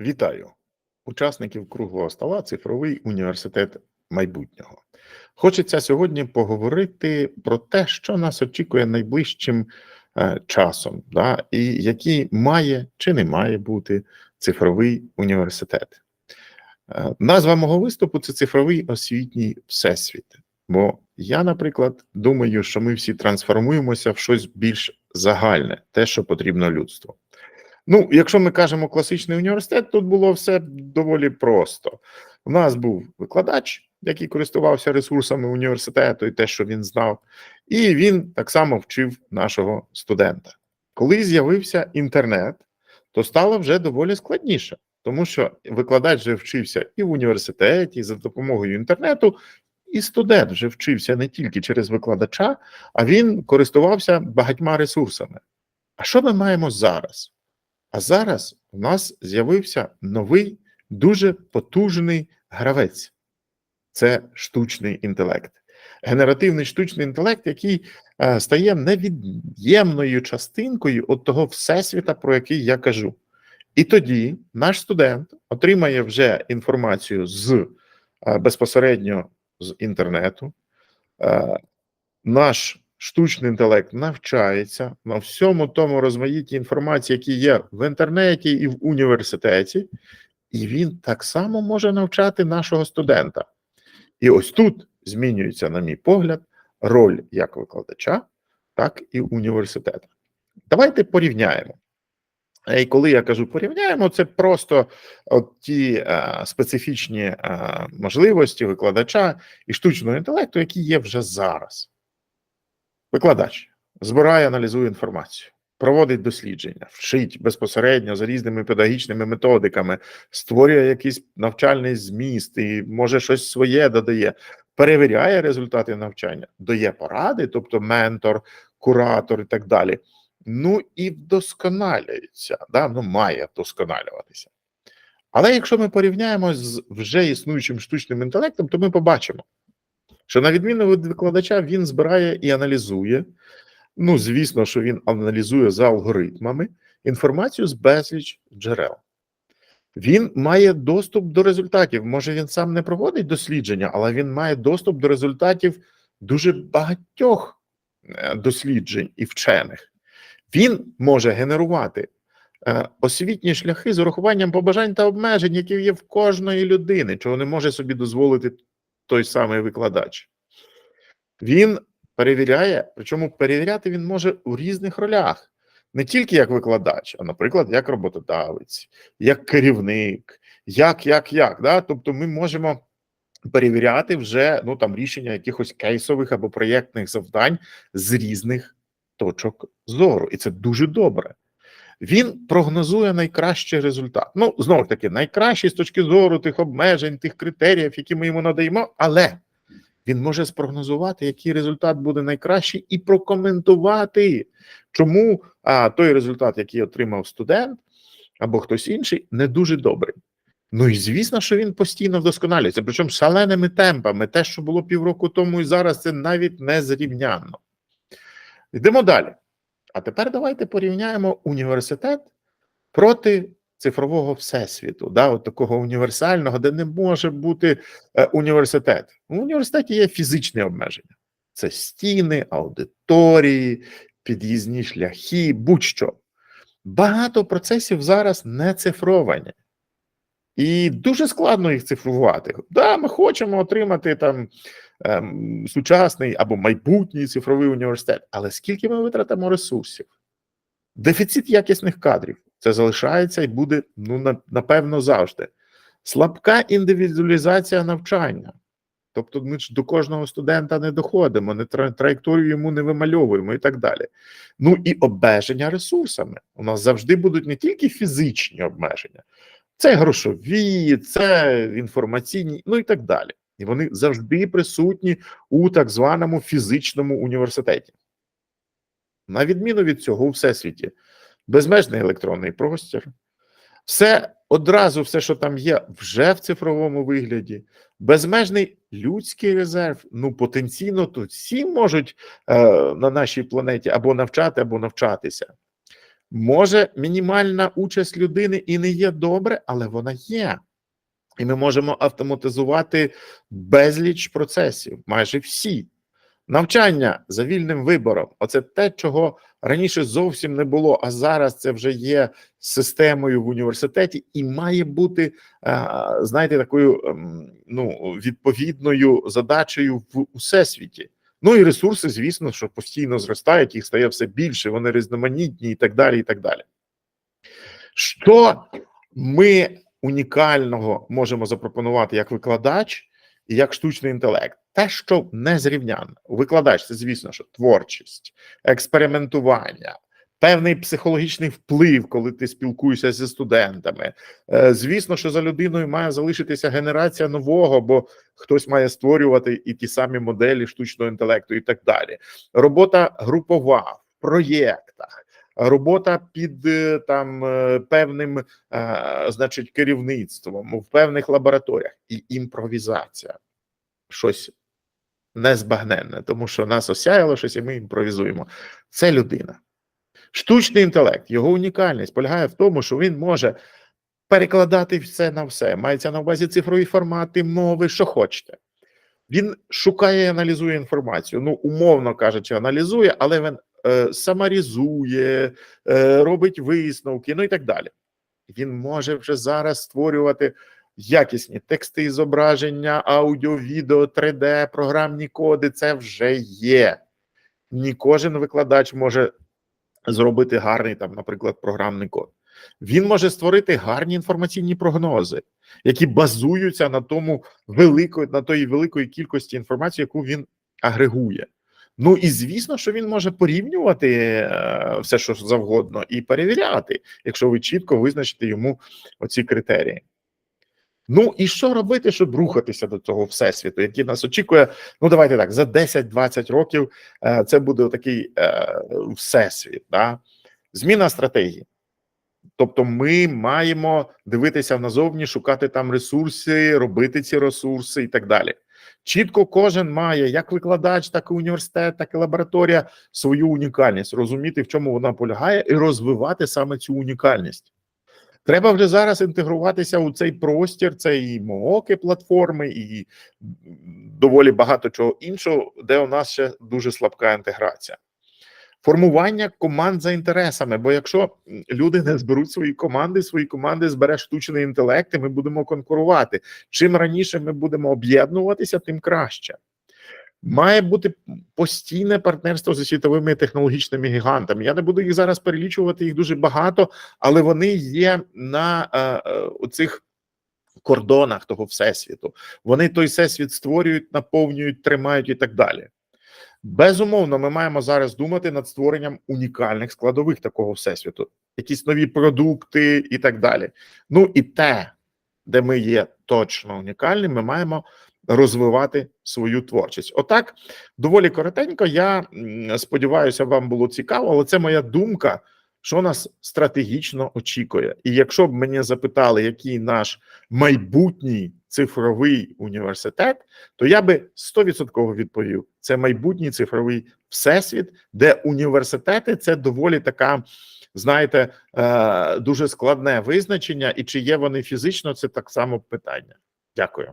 Вітаю учасників круглого стола Цифровий університет майбутнього. Хочеться сьогодні поговорити про те, що нас очікує найближчим е, часом, да, і який має чи не має бути цифровий університет. Е, назва мого виступу це цифровий освітній всесвіт. Бо я, наприклад, думаю, що ми всі трансформуємося в щось більш загальне, те, що потрібно людству. Ну, якщо ми кажемо класичний університет, тут було все доволі просто. У нас був викладач, який користувався ресурсами університету і те, що він знав, і він так само вчив нашого студента. Коли з'явився інтернет, то стало вже доволі складніше, тому що викладач вже вчився і в університеті, і за допомогою інтернету, і студент вже вчився не тільки через викладача, а він користувався багатьма ресурсами. А що ми маємо зараз? А зараз у нас з'явився новий дуже потужний гравець це штучний інтелект. Генеративний штучний інтелект, який е, стає невід'ємною частинкою от того всесвіта, про який я кажу. І тоді наш студент отримає вже інформацію з е, безпосередньо з інтернету. Е, наш штучний інтелект навчається на всьому тому розмаїтті інформації, які є в інтернеті і в університеті, і він так само може навчати нашого студента. І ось тут змінюється, на мій погляд, роль як викладача, так і університету. Давайте порівняємо. І коли я кажу порівняємо, це просто от ті а, специфічні а, можливості викладача і штучного інтелекту, які є вже зараз. Викладач збирає, аналізує інформацію, проводить дослідження, вчить безпосередньо за різними педагогічними методиками, створює якийсь навчальний зміст і може щось своє додає, перевіряє результати навчання, дає поради, тобто ментор, куратор і так далі. Ну і вдосконалюється, да? ну має вдосконалюватися. Але якщо ми порівняємо з вже існуючим штучним інтелектом, то ми побачимо, що на відміну від викладача він збирає і аналізує. Ну, звісно, що він аналізує за алгоритмами інформацію з безліч джерел. Він має доступ до результатів. Може, він сам не проводить дослідження, але він має доступ до результатів дуже багатьох е, досліджень і вчених. Він може генерувати е, освітні шляхи з урахуванням побажань та обмежень, які є в кожної людини, чого не може собі дозволити той самий викладач. Він перевіряє, причому перевіряти він може у різних ролях, не тільки як викладач, а, наприклад, як роботодавець, як керівник, як, як, як. Да? Тобто, ми можемо перевіряти вже ну там рішення якихось кейсових або проєктних завдань з різних точок зору, і це дуже добре. Він прогнозує найкращий результат. Ну, знову ж таки, найкращий з точки зору тих обмежень, тих критеріїв, які ми йому надаємо, але він може спрогнозувати, який результат буде найкращий, і прокоментувати, чому а, той результат, який отримав студент або хтось інший, не дуже добрий. Ну і звісно, що він постійно вдосконалюється, причому шаленими темпами. Те, що було півроку тому і зараз, це навіть не зрівнянно. Йдемо далі. А тепер давайте порівняємо університет проти цифрового всесвіту, да, от такого універсального, де не може бути е, університет. У університеті є фізичні обмеження: це стіни, аудиторії, під'їзні шляхи, будь-що. Багато процесів зараз не цифровані. І дуже складно їх цифрувати. Да, ми хочемо отримати там ем, сучасний або майбутній цифровий університет, але скільки ми витратимо ресурсів? Дефіцит якісних кадрів це залишається і буде ну напевно завжди. Слабка індивідуалізація навчання. Тобто, ми ж до кожного студента не доходимо, не траєкторію йому не вимальовуємо і так далі. Ну і обмеження ресурсами. У нас завжди будуть не тільки фізичні обмеження, це грошові, це інформаційні, ну і так далі. І вони завжди присутні у так званому фізичному університеті. На відміну від цього, у всесвіті безмежний електронний простір, все одразу, все, що там є, вже в цифровому вигляді, безмежний людський резерв. Ну, потенційно, тут всі можуть е, на нашій планеті або навчати, або навчатися. Може, мінімальна участь людини і не є добре, але вона є. І ми можемо автоматизувати безліч процесів, майже всі. Навчання за вільним вибором оце те, чого раніше зовсім не було, а зараз це вже є системою в університеті і має бути, е, знаєте, такою ем, ну, відповідною задачею в усесвіті. Ну і ресурси, звісно, що постійно зростають, їх стає все більше, вони різноманітні і так далі. і так далі. Що ми унікального можемо запропонувати як викладач і як штучний інтелект? Те, що незрівнянне. Викладач це, звісно, що творчість, експериментування, певний психологічний вплив, коли ти спілкуєшся зі студентами. Е, Звісно, що за людиною має залишитися генерація нового, бо хтось має створювати і ті самі моделі штучного інтелекту, і так далі. Робота групова в проєктах. Робота під е, там е, певним, е, значить, керівництвом в певних лабораторіях і імпровізація щось незбагненне, тому що нас осяяло щось, і ми імпровізуємо. Це людина. Штучний інтелект, його унікальність полягає в тому, що він може перекладати все на все. Мається на увазі цифрові формати, мови, що хочете. Він шукає і аналізує інформацію. Ну, умовно кажучи, аналізує, але він самарізує, е, робить висновки, ну і так далі. Він може вже зараз створювати якісні тексти зображення, аудіо, відео, 3D, програмні коди. Це вже є. Не кожен викладач може зробити гарний, там, наприклад, програмний код. Він може створити гарні інформаційні прогнози, які базуються на тому великої, на тої великої кількості інформації, яку він агрегує. Ну і звісно, що він може порівнювати е, все, що завгодно, і перевіряти, якщо ви чітко визначите йому оці критерії. Ну і що робити, щоб рухатися до цього всесвіту, який нас очікує? Ну, давайте так, за 10-20 років е, це буде такий е, всесвіт, да? зміна стратегії. Тобто, ми маємо дивитися назовні, шукати там ресурси, робити ці ресурси і так далі. Чітко кожен має як викладач, так і університет, так і лабораторія свою унікальність, розуміти, в чому вона полягає, і розвивати саме цю унікальність. Треба вже зараз інтегруватися у цей простір, це і МООКи платформи, і доволі багато чого іншого, де у нас ще дуже слабка інтеграція. Формування команд за інтересами. Бо якщо люди не зберуть свої команди, свої команди збере штучний інтелект, і ми будемо конкурувати. Чим раніше ми будемо об'єднуватися, тим краще. Має бути постійне партнерство зі світовими технологічними гігантами. Я не буду їх зараз перелічувати, їх дуже багато, але вони є на е, е, цих кордонах того всесвіту. Вони той всесвіт створюють, наповнюють, тримають і так далі. Безумовно, ми маємо зараз думати над створенням унікальних складових такого всесвіту, якісь нові продукти і так далі. Ну і те, де ми є точно унікальні, ми маємо розвивати свою творчість. Отак, доволі коротенько. Я сподіваюся, вам було цікаво, але це моя думка, що нас стратегічно очікує. І якщо б мене запитали, який наш майбутній цифровий університет, то я би 100% відповів: це майбутній цифровий всесвіт, де університети це доволі така. Знаєте, е, дуже складне визначення, і чи є вони фізично, це так само питання. Дякую.